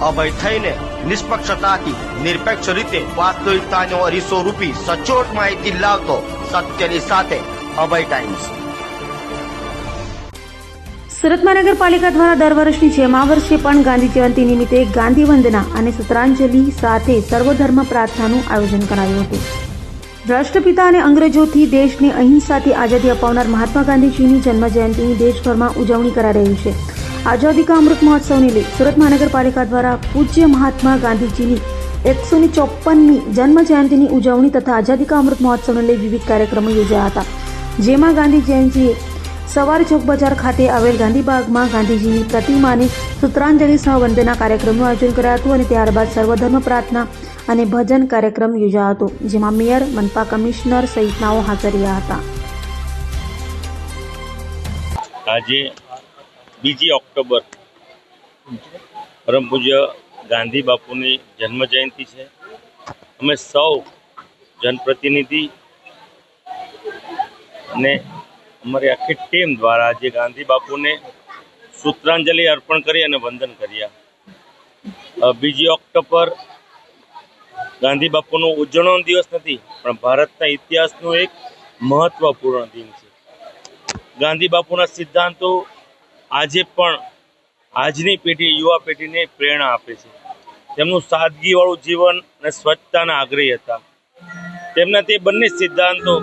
અભય થઈને નિષ્પક્ષતાથી નિરપેક્ષ રીતે વાસ્તવિકતાનો અરીસો રૂપી સચોટ માહિતી લાવતો સત્યની સાથે અભય ટાઈમ્સ. સુરત મહાનગરપાલિકા દ્વારા દર વર્ષની જેમ આ વર્ષે પણ ગાંધી જયંતિ નિમિત્તે ગાંધી વંદના અને સૂત્રાંજલિ સાથે સર્વધર્મ પ્રાર્થનાનું આયોજન કરાયું હતું. રાષ્ટ્રપિતા અને અંગ્રેજોથી દેશને અહિંસાથી આઝાદી અપાવનાર મહાત્મા ગાંધીજીની જન્મ જયંતિની દેશભરમાં ઉજવણી કરાઈ રહી છે. આઝાદી કા અમૃત મહોત્સવની લઈ સુરત મહાનગરપાલિકા દ્વારા પૂજ્ય મહાત્મા ગાંધીજીની એકસો ની ચોપનમી જન્મ જયંતિની ઉજવણી તથા આઝાદી કા અમૃત મહોત્સવને લઈ વિવિધ કાર્યક્રમો યોજાયા હતા. જેમાં ગાંધી જયંતિએ સવારે ચોક બજાર ખાતે આવેલ ગાંધીબાગમાં ગાંધીજીની પ્રતિમાને સૂત્રાંજલિ સહ વંદના કાર્યક્રમનું આયોજન કરાયું હતું અને ત્યારબાદ સર્વધર્મ પ્રાર્થના અને ભજન કાર્યક્રમ યોજાયો હતો, જેમાં મેયર, મનપા કમિશનર સહિતનાઓ હાજર રહ્યા હતા. આજે બીજી ઓક્ટોબર પરમ પૂજ્ય ગાંધી બાપુની જન્મ જયંતિ છે. અમે સૌ જનપ્રતિનિધિ અને અમારી આખી ટીમ દ્વારા આજે ગાંધી બાપુને સૂત્રાંજલિ અર્પણ કરી અને વંદન કર્યા. બીજી ઓક્ટોબર ગાંધી બાપુનો ઉજવણો દિવસ નથી, પણ ભારતના ઇતિહાસનો એક મહત્વપૂર્ણ દિન છે. ગાંધી બાપુના સિદ્ધાંતો આજે પણ આજની પેઢી યુવા પેઢીને પ્રેરણા આપે છે. તેમનું સાદગીવાળું જીવન અને સ્વચ્છતાના આગ્રહી હતા. તેમના તે બંને સિદ્ધાંતો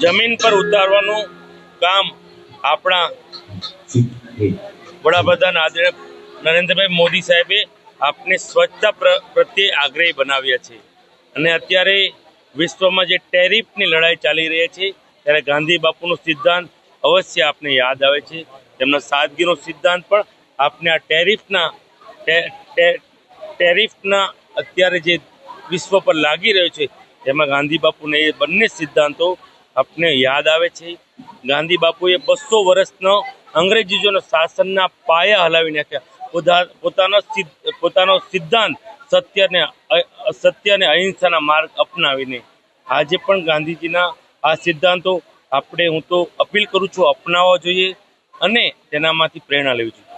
જમીન પર ઉતારવાનું કામ આપણા વડાપ્રધાન આદરણીય નરેન્દ્રભાઈ મોદી સાહેબે આપને સ્વચ્છતા પ્રત્યે આગ્રહી બનાવ્યા છે. અને અત્યારે વિશ્વમાં જે ટેરિફની લડાઈ ચાલી રહી છે, ત્યારે ગાંધી બાપુનો સિદ્ધાંત અવશ્ય આપને યાદ આવે છે. તેમના સાદગીનો સિદ્ધાંત પણ આપને આ ટેરિફના ટેરિફના અત્યારે જે વિશ્વ પર લાગી રહ્યો છે તેમાં ગાંધી બાપુને એ બંને સિદ્ધાંતો આપને યાદ આવે છે. ગાંધી બાપુએ બસો વર્ષનો અંગ્રેજીઓના શાસનના પાયા હલાવી નાખ્યા. પોતા- પોતાનો પોતાનો સિદ્ધાંત સત્યને સત્ય અને અહિંસાના માર્ગ અપનાવીને. આજે પણ ગાંધીજીના આ સિદ્ધાંતો આપણે હું તો અપીલ કરું છું અપનાવવા જોઈએ અને તેનામાંથી પ્રેરણા લેવી જોઈએ.